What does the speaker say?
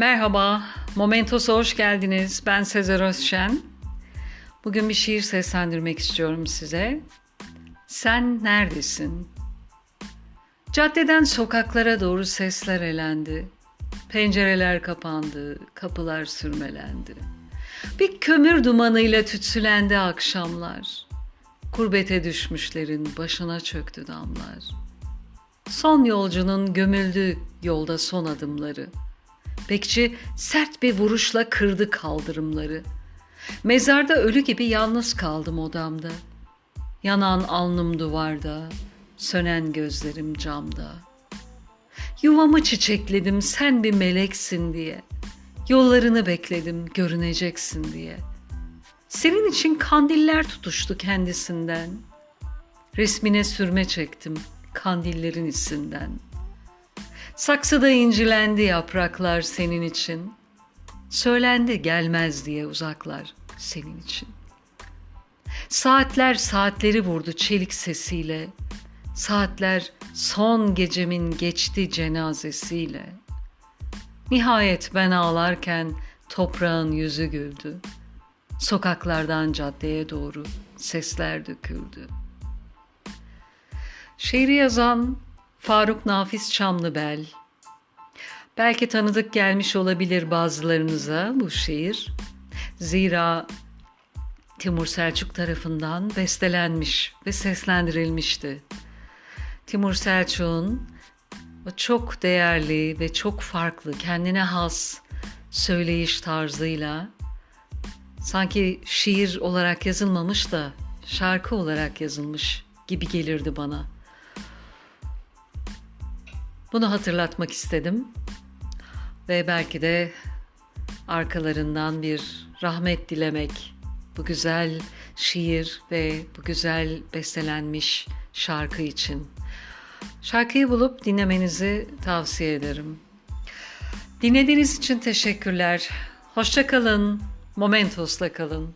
Merhaba, Momentos'a hoş geldiniz. Ben Sezer Özşen. Bugün bir şiir seslendirmek istiyorum size. Sen neredesin? Caddeden sokaklara doğru sesler elendi. Pencereler kapandı, kapılar sürmelendi. Bir kömür dumanıyla tütsülendi akşamlar. Kurbete düşmüşlerin başına çöktü damlar. Son yolcunun gömüldü yolda son adımları. Bekçi sert bir vuruşla kırdı kaldırımları. Mezarda ölü gibi yalnız kaldım odamda. Yanan alnım duvarda, sönen gözlerim camda. Yuvamı çiçekledim sen bir meleksin diye. Yollarını bekledim görüneceksin diye. Senin için kandiller tutuştu kendisinden. Resmine sürme çektim kandillerin isinden. Saksıda incilendi yapraklar senin için. Söylendi gelmez diye uzaklar senin için. Saatler saatleri vurdu çelik sesiyle. Saatler son gecemin geçti cenazesiyle. Nihayet ben ağlarken toprağın yüzü güldü. Sokaklardan caddeye doğru sesler döküldü. Şiiri yazan Faruk Nafiz Çamlıbel. Belki tanıdık gelmiş olabilir bazılarınıza bu şiir. Zira Timur Selçuk tarafından bestelenmiş ve seslendirilmişti. Timur Selçuk'un o çok değerli ve çok farklı, kendine has söyleyiş tarzıyla sanki şiir olarak yazılmamış da şarkı olarak yazılmış gibi gelirdi bana. Bunu hatırlatmak istedim ve belki de arkalarından bir rahmet dilemek bu güzel şiir ve bu güzel bestelenmiş şarkı için. Şarkıyı bulup dinlemenizi tavsiye ederim. Dinlediğiniz için teşekkürler. Hoşça kalın. Momentos'la kalın.